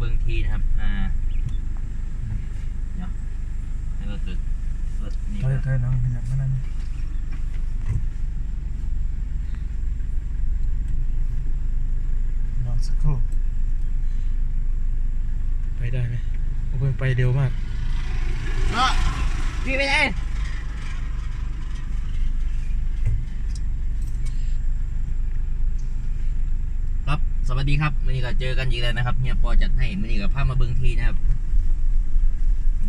เบิ่งทีนะครับ อ่าเดี๋ยวให้รถจุดรถนี่ถอยก่อนถอยหลังขยับมานั่นรอสักครู่ไปได้ไหมโอ้ยไปเร็วมากเนาะพี่ไปไหนครับ สวัสดีครับมื่อนี้ก็เจอกันอีกแล้วนะครับเฮียปอจัดให้มื่อนี้ก็พามาเบิ่งทีนะครับ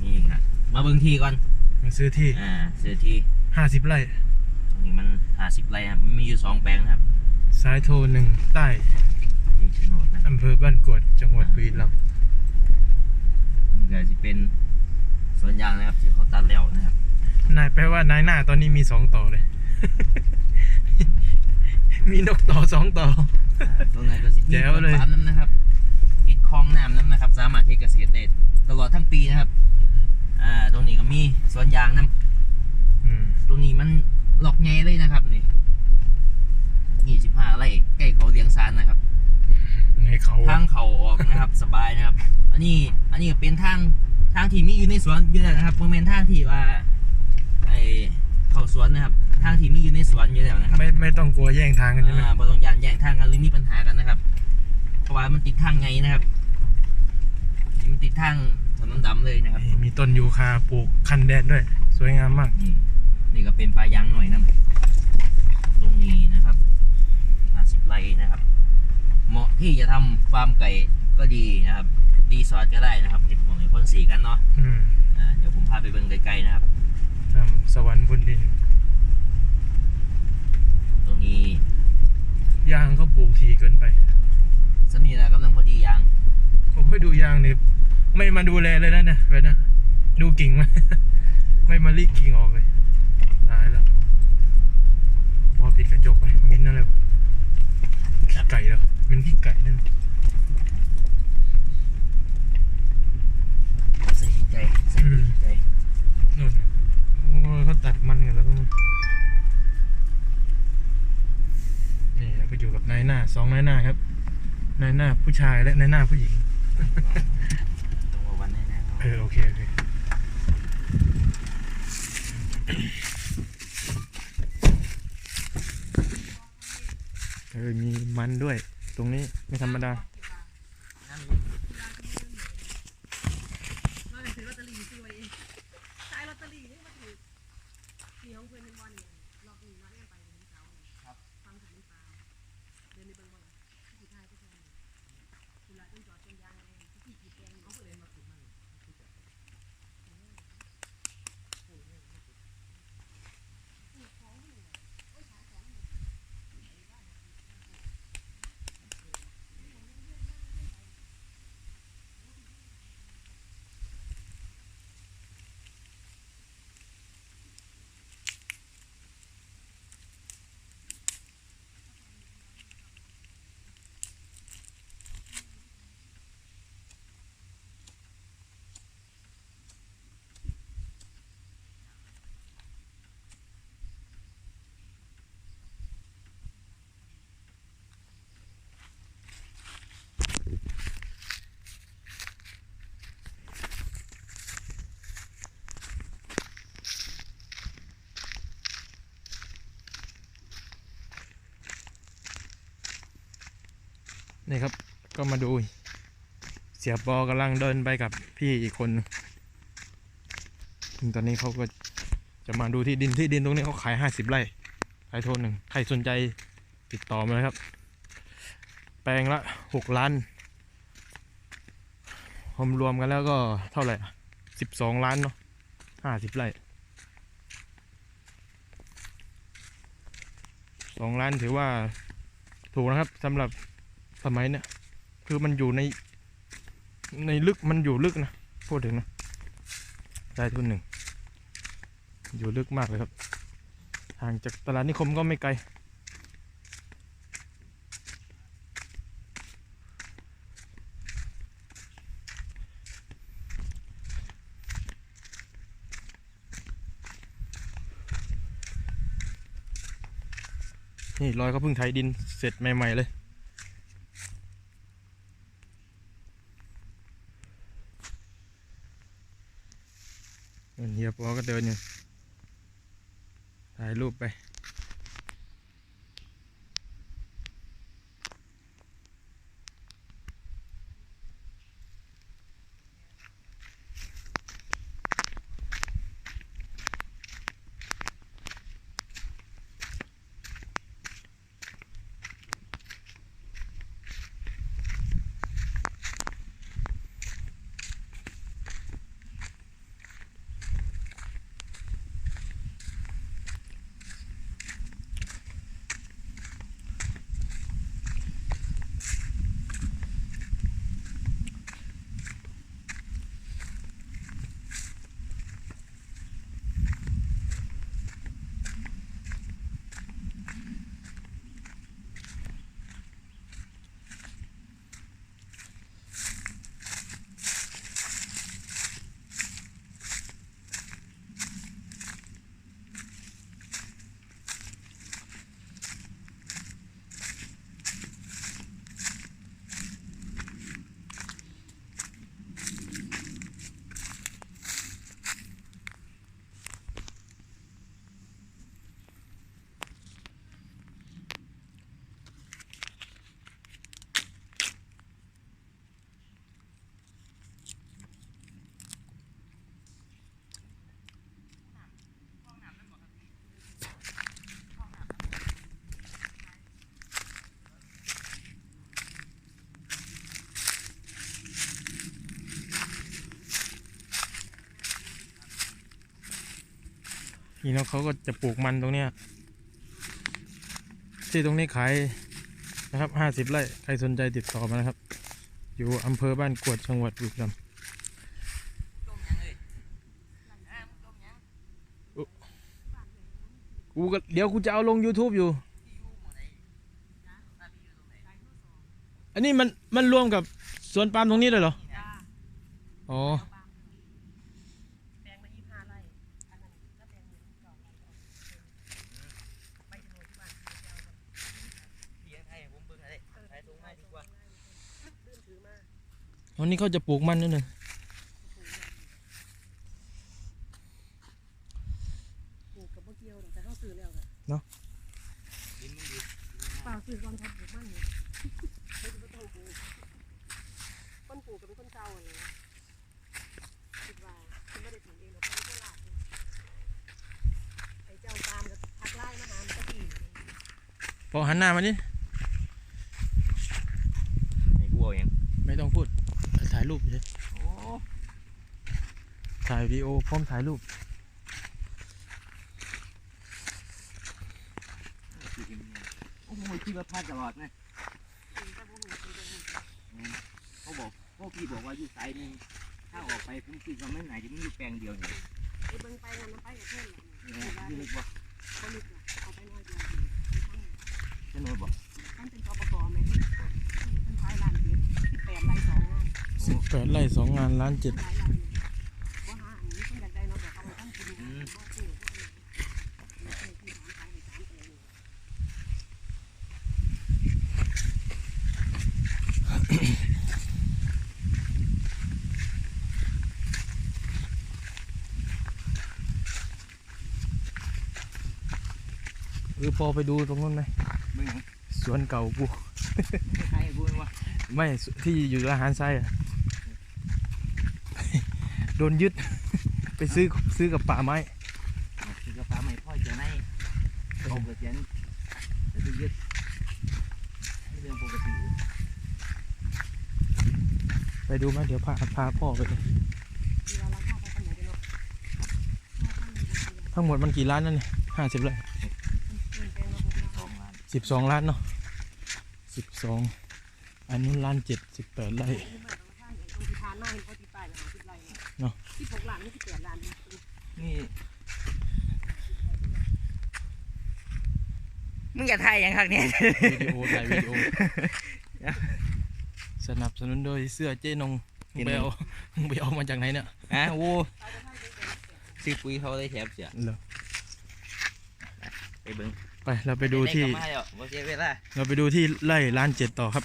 นี่ครับมาเบิ่งทีก่อนมาซื้อที่อ่าซื้อทีห้าสิบไร่ตรงนี้มันห้าสิบไร่ครับมันมีอยู่สองแปลงนะครับซ้ายโทรหนึ่งใต้ที่โฉนดนะอำเภอบ้านกวดจังหวัดบุรีรัมย์นี่ก็จะเป็นสวนยางนะครับ ที่เขาตัดแล้วนะครับนายแปลว่านายหน้าตอนนี้มีสองต่อเลย มีนกต่อสองต่ออ่า ตรงไหนก็สิมีแจ๋วเลยฟาร์มน้ำนะครับติดคลองน้ำน้ำนะครับ สามารถที่เกษตรได้ตลอดทั้งปีนะครับ อ่า ตรงนี้ก็มีสวนยางน้ำอืมตรงนี้มันหลอกไงเลยนะครับนี่ยี่สิบห้าไร่ใกล้เขาเลี้ยงซานนะครับ ในเขาทางเขาออกนะครับ สบายนะครับ อันนี้อันนี้ก็เป็นทางทางที่มีอยู่ในสวนอยู่แล้วนะครับโมเมนทางที่ว่าไอเขาสวนนะครับ ทางที่มีอยู่ในสวนอยู่แล้วนะครับไม่ไม่ต้องกลัวแย่งทางกันใช่ไหมอ่าบต้องย่านแย่งทางกันหรือมีปัญหากันนะครับ เพราะว่ามันติดทางไงนะครับนี่มันติดทางถนนดำเลยนะครับ นี่มีต้นยูคาปลูกคันแดดด้วย สวยงามมาก นี่นี่ก็เป็นปลายางหน่อยนะตรงนี้นะครับห้าสิบไร่นะครับ เหมาะที่จะทำฟาร์มไก่ก็ดีนะครับ ดีสอดก็ได้นะครับเห็ดหมองเห็ดพ่นสีกันเนาะอืมอ่าเดี๋ยวผมพาไปเบิ่งไกลๆนะครับทำสวรรค์บนดิน ตรงนี้ยางก็ปลูกทีเกินไปสมีนะกำลังพอดียาง ผมไปดูยางเนี่ยไม่มาดูแลเลยนะเนี่ยไปนะ ดูกิ่งไหม ไม่มาลีกิ่งออกเลยตายแล้วพอปิดกระจกไปมิ้นท์อะไรวะขี้ไก่เหรอมันขี้ไก่นั่นใส่ใจใส่ใจนู่นน่ะโอ้ยเขาตัดมันกันแล้วก็นี่แล้วก็อยู่กับ นายหน้าสองนายหน้าครับนายหน้าผู้ชายและนายหน้าผู้หญิงตรงกับวันนี้นะเออโอเคโอเคเออมีมันด้วย ตรงนี้ไม่ธรรมดามาถือลอตเตอรี่สวยขายลอตเตอรี่นี่มาถือนี่ของเพื่อนเป็นวันเนี่ยรอบนี้มาเล่นไปเป็นเช้าครับฟังถึงน้ำตาเดินในเบิ้งบอลที่ท้ายที่แทงคุณละต้องจอดเป็นยางเลยที่กี่แกงเขาเล่นมาถูกมัน นี่ครับ ก็มาดู เสียปอกำลังเดินไปกับพี่อีกคน ตอนนี้เขาก็จะมาดูที่ดินที่ดินตรงนี้เขาขายห้าสิบไร่ขายโทนหนึ่งใครสนใจติดต่อมาเลยครับ แปลงละหกล้านรวมรวมกันแล้วก็เท่าไหร่สิบสองล้านเนาะห้าสิบไร่สองล้านถือว่าถูกนะครับสำหรับ สมัยเนี่ย คือมันอยู่ในในลึกมันอยู่ลึกนะพูดถึงนะได้ทุนหนึ่ง อยู่ลึกมากเลยครับห่างจากตลาดนิคมก็ไม่ไกลนี่รอยเขาเพิ่งไถดินเสร็จใหม่ ๆ เลย เฮียปอก็เดินอยู่ถ่ายรูปไป นี่เนาะเขาก็จะปลูกมันตรงเนี้ยที่ตรงนี้ขายนะครับห้าสิบไร่ใครสนใจติดต่อมานะครับ อยู่อำเภอบ้านกวดจังหวัดบุรีรัมย์ต้มยังเลยอ่ามึงต้มยังกูก็เดี๋ยวกูจะเอาลง YouTube อยู่พี่อยู่หมองไหนบ้านพี่อยู่ตรงไหนอันนี้มันมันรวมกับสวนปาล์มตรงนี้เลยเหรอ อ๋อ แปลงมายี่ห้าไร่อันนั้นก็แปลงหนึ่งสองไร่ไปโฉนดที่บ้านที่เอา พี่ให้ให้ผมเบิ่งอะไรให้ตรงให้ดีกว่า ลื่นถือมา วันนี้เขาจะปลูกมันด้วยนะปลูกกับบ่เกี่ยวแต่เขาซื้อแล้วค่ะดินมันดีเปล่าซื้อก่อนทำปลูกมันนี่ไม่ต้องปลูกคนปลูกก็เป็นคนเจ้าเลยคิดว่าคุณไม่ได้ปลูกเองหรอกเป็นคนลาดเองไอ้เจ้าตามกับทักไล่มาหามันก็ดีพอหันหน้ามานี่ ให้กูเอายัง ไม่ต้องพูด ถ่ายรูปเฉย โอ้ ถ่ายวิ ดีโอพร้อมถ่ายรูปคือกินเนี่ยโอ้โหคิดว่าพลาดตลอดนะกินแต่บ่หูกินแต่หูเขาบอกพวกพี่บอกว่าอยู่สายหนึงถ้าออกไปผมคิดว่าไม่ไหนจะไม่อยู่แปลงเดียวเนี่ยไอ้เบิ่งไปนั่นนะไปกับเพื่อนหลังนี่นะพี่นึกว่าคนนึกว่าเอาไปน้อยเดียวค่อนข้างจะโน้ตบอกท่านเป็นกปปไหมท่านท้ายลานเพียรสิบแปดไร่สองงานสิบแปดไร่สองงานล้านเจ็ด หลายไร่ว่าหาอันนี้คนอยากได้เนาะเดี๋ยวเอาไปตั้งกินบ่ซื้อพวกนี้ไม่ใช่ที่ถามขายในสามแปลง หรื อพอไปดูตรงนู้นไหมเบิ่งหยังสวนเก่ากู ใครพูดว่าไม่สที่อยู่อาหารไส้อะโดนยึด ไปซื้อซื้อกับป่าไม้คือกระป๋าไม่พ่อจะในเอากระเจียนจะไปยึดไม่เรื่องปกติไปดูไหมเดี๋ยวพาพาพ่อไปที่ว่าราคาเขาขนาดเนาะทั้งหมดมันกี่ล้านนั่นเนี่ยห้าสิบไร่ เงินแพงเนาะพวก สเราองล้านสิบสองล้านเนาะสิบสองอันนู้นล้านเจ็ดสิบแปดไร่ที่มาตรงข้างตรงที่ผ่านมาเห็นเขาที่ป้ายนะสิบไร่เนาะที่หกล้านนี่ที่แปดล้านนี่มึงอย่าถ่ายยังครับเนี่ยวิดีโอถ่ายวิดีโอ สนับสนุนโดยเสื้อเจ๊นงมึงไปเอามึงไปเอามาจากไหนเนี่ยอะโอ้ซื้อปุ๋ยเขาได้แถมเสียเหรอไปเบิ้ง ไปเราไปดูที่กลับมาแล้วบ่เสียเวลาเราไปดูที่ไร่ล้านเจ็ดต่อครับ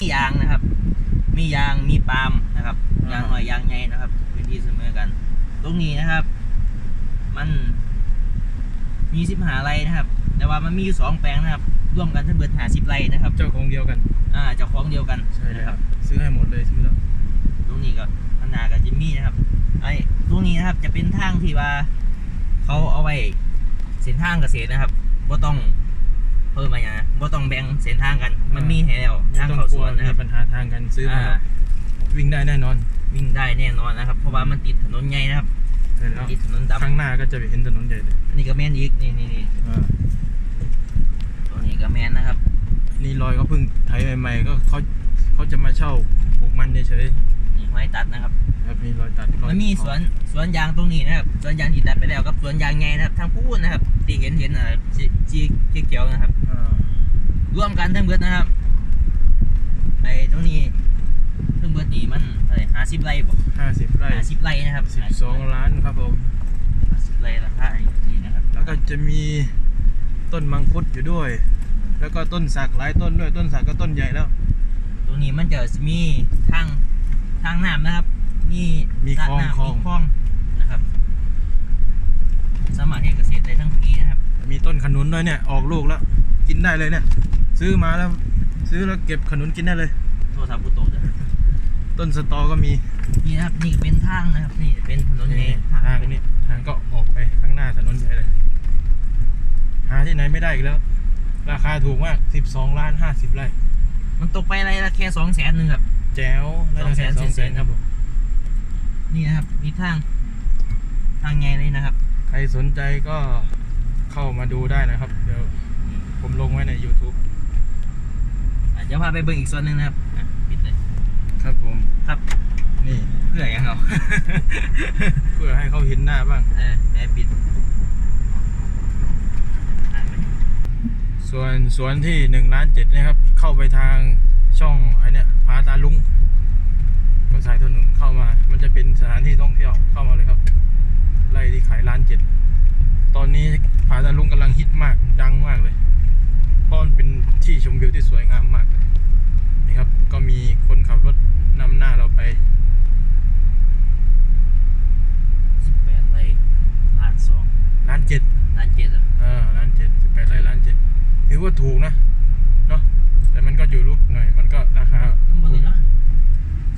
มียางนะครับ มียางมีปาล์มนะครับยางหน่อยยางใหญ่นะครับพื้นที่เสมอกันตรงนี้นะครับ มันมีสิบหาไร่นะครับ แต่ว่ามันมีอยู่สองแปลงนะครับ ร่วมกันทั้งเบิดหาสิบไร่นะครับ เจ้าของเดียวกัน อ่าเจ้าของเดียวกันใช่เลยนะครับ ซื้อให้หมดเลยใช่ไหมล่ะตรงนี้ก็พัฒนากับจิมมี่นะครับไอ้ตรงนี้นะครับจะเป็นทางที่ว่า เขาเอาไว้เส้นทางเกษตรนะครับ บ่ต้องเพิ่มมาอย่างนะบ่ต้องแบ่งเส้นทางกัน มันมีให้แล้วทางต้องเข้ากสลัววนนะคมีรับปัญหาทางกันซื้อมาอ่าวิ่งได้แน่นอน วิ่งได้แน่นอนนะครับ เพราะว่ามันติดถนนใหญ่นะครับใช่แล้วติดถนนดำข้างหน้าก็จะไปเห็นถนนใหญ่เลยอันนี้ก็แม่นอีกนี่นี่นี่อ่าตัวนี้ก็แม่นนะครับ นี่รอยเขาเพิ่งไถใหม่ๆก็เขาเขาจะมาเช่าปลูกมันเฉยนี่ห้อยตัดนะครับๆ ครับมีรอยตัดรอยมันมีสวนสวนยางตรงนี้นะครับสวนยางที่ตัดไปแล้วกับสวนยางไงนะครับทางพูดนะครับที่เห็นเห็นนะครับสีสีเขียวๆนะครับอ่าร่วมกันทั้งเบิดนะครับไอ้ตรงนี้ทั้งเบิดนี่มันอะไรห้าสิบไร่บอกห้าสิบไร่ห้าสิบไร่นะครับสิบสองล้านครับผมห้าสิบไร่ราคานี่นะครับแล้วก็จะมีต้นมังคุดอยู่ด้วย แล้วก็ต้นสักหลายต้นด้วยต้นสักก็ต้นใหญ่แล้ว ตรงนี้มันจะมีทางทางน้ำนะครับ มีมีสระคลองน้ำคลอง มีคลองนะครับ สามารถที่เกษตรได้ทั้งปีนะครับ มีต้นขนุนด้วยเนี่ย ออกลูกแล้ว กินได้เลยเนี่ย ซื้อมาแล้ว ซื้อแล้วเก็บขนุนกินได้เลย โทรศัพท์บุโตะด้วยต้นสตอก็มีนี่นะครับนี่เป็นทางนะครับ นี่เป็นถนนเมนี่ทางนี้ทางก็ออกไปข้างหน้าถนนใหญ่เลย หาที่ไหนไม่ได้อีกแล้ว ราคาถูกมาก12ล้าน50ไร่มันตกไปอะไรละแค่สองแสนหนึ่งครับ แจ๋วไร่ละแค่200,000สองแสนครับผม นี่นะครับมีทางทางไงเลยนะครับ ใครสนใจก็เข้ามาดูได้นะครับ เดี๋ยวผมลงไว้ใน YouTube อะเดี๋ยวพาไปเบิ่งอีกส่วนหนึ่งนะครับอะปิดเลยครับผม ครับนี่ เพื่อยังเอาเพื่อให้เขาเห็นหน้าบ้าง เออแอบปิดอะไปส่วนสวนที่หนึ่งล้านเจ็ดนะครับ เข้าไปทางช่องไอเนี้ยพาตาลุงก็ สายถนนเข้ามา มันจะเป็นสถานที่ท่องเที่ยวเข้ามาเลยครับ ไล่ที่ขายล้านเจ็ด ตอนนี้ผาตาลุงกำลังฮิตมากดังมากเลยเพราะมันเป็นที่ชมวิวที่สวยงามมากเลยนี่ครับ ก็มีคนขับรถนำหน้าเราไปสิบแปดไร่ล้านสองล้านเจ็ดล้านเจ็ดเหรอเออล้านเจ็ดสิบแปดไร่ล้านเจ็ดถือว่าถูกนะเนาะแต่มันก็อยู่ลุกหน่อย มันก็ราคา ข้างบนเลยเนาะ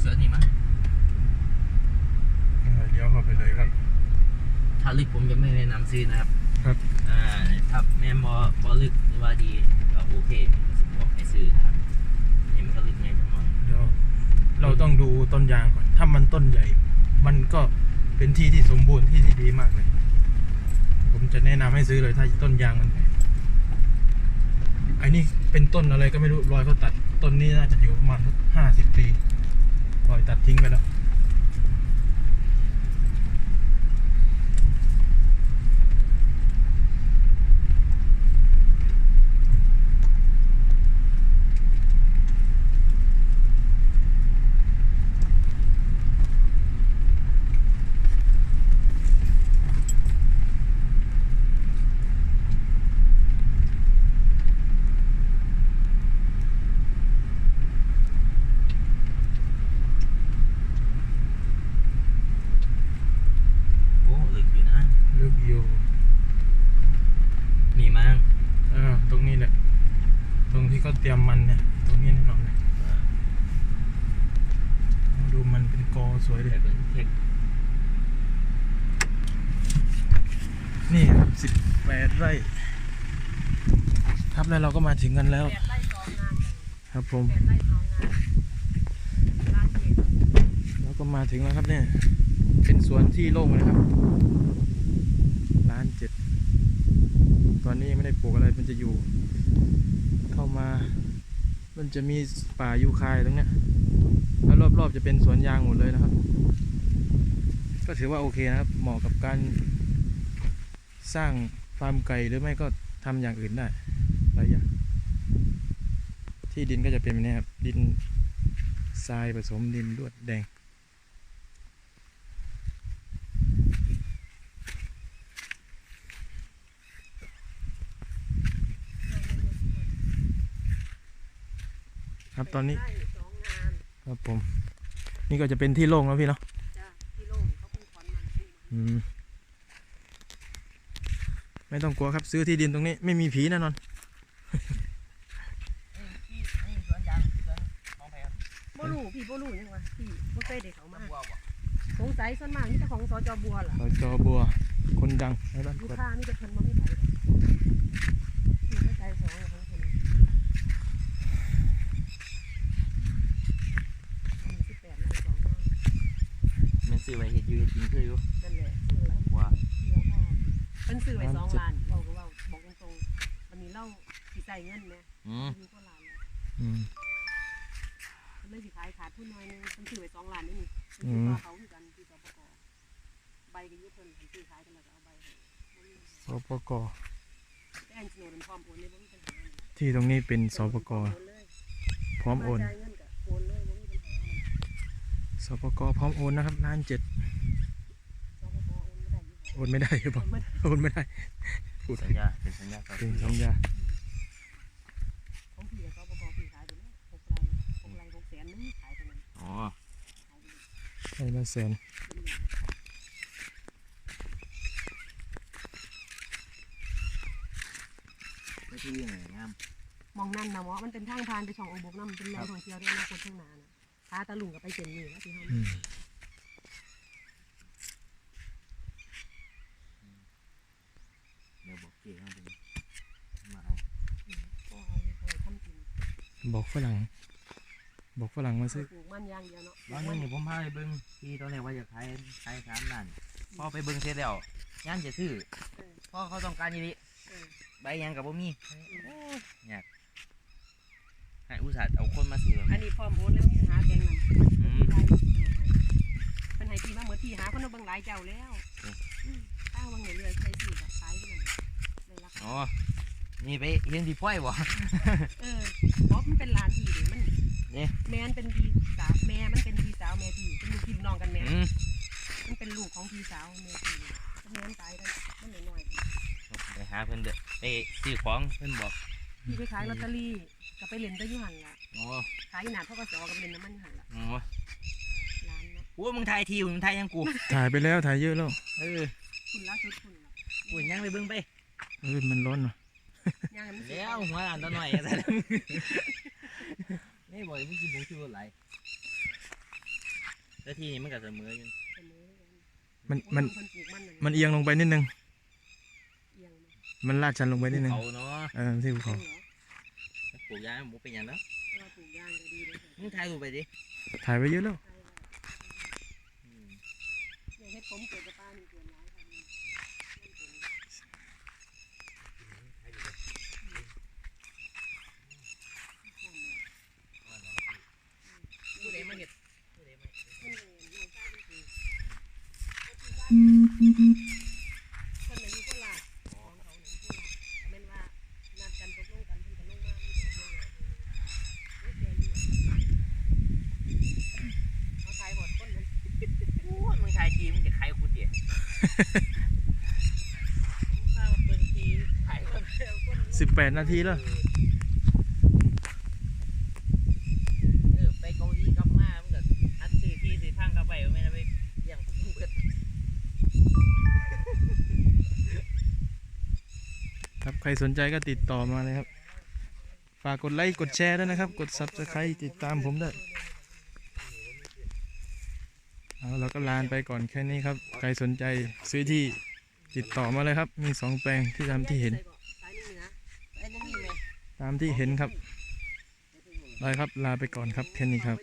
เสือนี่มั้ง เออเลี้ยวเข้าไปเลยครับ ถ้าลึกผมจะไม่แนะนำ ซื้อนะครับครับอ่าถ้าแม่นบอบอลึกหรือว่าดีก็โอเคผมก็สิบอกให้ซื้อนะครับนี่มันก็ลึกไงจังหน่อยเดี๋ยวเราต้องดูต้นยางก่อนถ้ามันต้นใหญ่ มันก็เป็นที่ที่สมบูรณ์ที่ที่ดีมากเลย ผมจะแนะนำให้ซื้อเลยถ้าต้นยางมันใหญ่ไอ้นี่เป็นต้นอะไรก็ไม่รู้รอยเขาตัดต้นนี้น่าจะอยู่ประมาณห้าสิบปีรอยตัดทิ้งไปแล้ว โอ้ลึกอยู่นะ ลึกอยู่ นี่มั้ง เออตรงนี้แหละ ตรงที่ เตรียมมันเนี่ยตรงนี้แน่นอนเลยดูมันเป็นกอสวยเลยนี่สิบแปดไร่ครับแล้วเราก็มาถึงกันแล้ว ครับผมแล้านเราก็มาถึงแล้วครับเนี่ย เป็นสวนที่โล่งเลยครับล้านเจ็ดตอนนี้ยังไม่ได้ปลูกอะไรมันจะอยู่ เข้ามา มันจะมีป่ายูคายตรงเนี้ยแล้วรอบๆจะเป็นสวนยางหมดเลยนะครับ ก็ถือว่าโอเคนะครับ เหมาะกับการสร้างฟาร์มไก่หรือไม่ก็ทำอย่างอื่นได้หลายอย่างที่ดินก็จะเป็นแบบนี้ครับ ดินทรายผสมดินลวดแดง ครับ ตอนนี้ไร่สองงานครับผม นี่ก็จะเป็นที่โล่งแล้วพี่เนาะจ้ะที่โล่งเขาเพิ่งถอนมันขึ้นมาอืมไม่ต้องกลัวครับ ซื้อที่ดินตรงนี้ไม่มีผีแน่นอน นี่ที่นี่สวนยางสวนของแพรบ่รู้พี่บ่รู้ยังวะพี่บ่เคยได้เขามาบัวบ่สงสัยส่วนมากนี่แต่ของสจบัวล่ะ เราจอบัวคนดังในบ้านลูกกวดค้ามีแต่เพิ่นบ่มีไผหรอกอยู่ในใจสองของเพิ่นอืม18ไร่สองงาน มัน ซื้อไว้เฮ็ดอยู่เฮ็ดกินคืออยู่นั่นแหละซื้อไว้บัวเดี๋ยวพ่อเพิ่นซื้อไว้สองล้านเว้าก็เว้าบอกตรงๆวันนี้เราสิใช้เงินแหมอืมอยู่ก็ล้านแล้วอืมเพิ่นเลยสิขายขาดทุนหน่อยนึงเพิ่นซื้อไว้สองล้านนี่นี่เพิ่นอืซื้อมต่อเขาคือกันที่สปกใบก็อยุเพิ่นเพิ่นซื้อขายกันแล้วก็เอาใบให้บ่มีสปกแต่อันโฉนดมันพร้อมโอนเลยบ่มีปัญหาเลยที่ตรงนี้เป็นสปกโอนเลยพร้อมโอน จ่ายเงินก็โอนเลยบ่มีปัญหาเลย สปกพร้อมโอนนะครับล้านเจ็ดสปกโอนไม่ได้อยู่บ่โอนไม่ได้หรือเปล่าโอนไม่ได้โอนไม่ได้พูดสัญญาเป็นสัญญาต่อเป็นปีสัญญาของพี่กับสปกพี่ขายไปแล้วหกไร่หกไร่หกแสนนึงขายไปนั้นอ๋อขายไปเลยใช่ละแสนเป็นหมื่นไม่ที่ยังไงงามมองนั่นนะหมอมันเป็นทางผ่านไปช่ององค์บกน้ำเป็นแหล่งท่องเที่ยวด้วยนะคนข้างหน้าน่ะพาตะลุงกับไปเจนนี่แล้วที่เฮาอืมเดี๋ยวบอกเก๋เอาไปมาเอาก็เอาไปทำกินบอกฝรั่ง บอกฝรั่งมาซื้อปลูกมันอย่างเดียวเนาะบางเงินนี่ผมพาไปเบิ่งที่ตอนแรกว่าจะขายขายสามล้านพอไปเบิ่งเสร็จแล้วย่านจะซื้อเออเพราะเขาต้องการอย่างนี้เออใบหยังกับบ่มีโอ้ยยาก ให้อุตส่าห์เอาคนมาซื้ออันนี้พร้อมโอนแล้วมีปัญหาแกงนั่นอืมได้อยู่เป็นไห้ที่มาเหมือนที่หาคนเอาเบิ่งหลายเจ้าแล้วอืมอืมตั้งเบิ่งเรื่อยๆใช้ที่แบบขายไปนั่นเลยราคาอ๋อนี่ไปเห็นพี่ป้อยบ่เออเพราะมันเป็นร้านที่เดี๋ยวมันนี่แม่มันเป็นพี่สาวแม่มันเป็นพี่สาวแม่พี่เป็นลูกพี่ลูกน้องกันแม่อืมมันเป็นลูกของพี่สาวแม่พี่แม่มันตายได้มันน้อยไปหาเพิ่นเด้อไปซื้อของเพิ่นบอกๆ พี่ไปขายลอตเตอรี่ก็ไปเล่นได้อยู่หันละอ๋อขายหนาเท่ากับสอกับเล่นน้ำมันอยู่หันละอ๋อร้านเนาะโอ้มึงถ่ายทีมึงถ่ายยังกูถ่ายไปแล้วถ่ายเยอะแล้วเออคุณล่าสุดคุณละกูยังไปเบิ่งไปเออมันร้อนว่ะย่างให้มันสุดแล้วหัวหลานตัวหน่อยซะนี่บ่อยมึงกินหมูชื่ออะไรแล้วทีนี้มันก็เสมออยู่เสมอกันมันมันโอ้ยเพิ่ปลูกมันน่ะมันเอียงลงไปนิดนึงเอียงไห มมันลาดชันลงไปนิดนึงเขาเนาะเออที่ภูจริเขางเหรอปลูกยางหมูเป็นหยังแล้วแต่ว่าปลูกย่างก็ดีเลยค่ะมึงถ่ายรูปไปดิถ่ายไว้เยอะแล้วใช่ว่าอืมอย่างเฮ็ดผมเกิดกับป้านี่เกินร้ายค่ะนี่มันเป็น ผู้ใดมาเฮ็ดผู้ใดมาเฮ็ด มันเป็นน้องชายเป็นคือคนไหนอยู่โคราชของเขาไหนอยู่โคราชแต่แม่นว่านัดกันตกลงกันเพิ่นก็ลงมาไม่บอกเรื่องงานโอ้ยแกอยู่เขาขายหมดคนนั้น โอ้ยมึงถ่ายทีมึงจะขายกูเตี๋ย ผมทราบว่าเปิดที ขายคน เดียวคน สิบแปดนาทีแล้วเออไปเกาหลีกลับมามึงก็อัดซื้อที่ซื้อทางกลับไปไม่ได้ไปเลี้ยงกูเบิดครับใครสนใจก็ติดต่อมาเลยครับ ฝากกดไลค์กดแชร์ด้วยนะครับ กด subscribe ติดตามผมด้วยเอาเราก็ลานไปก่อนแค่นี้ครับ ใครสนใจซื้อที่ติดต่อมาเลยครับ มีสองแปลงที่ตามที่เห็นสายนี่นะ ไอ้นั่นนี่ไหม ตามที่เห็นครับไปครับลาไปก่อนครับแค่นี้ครับ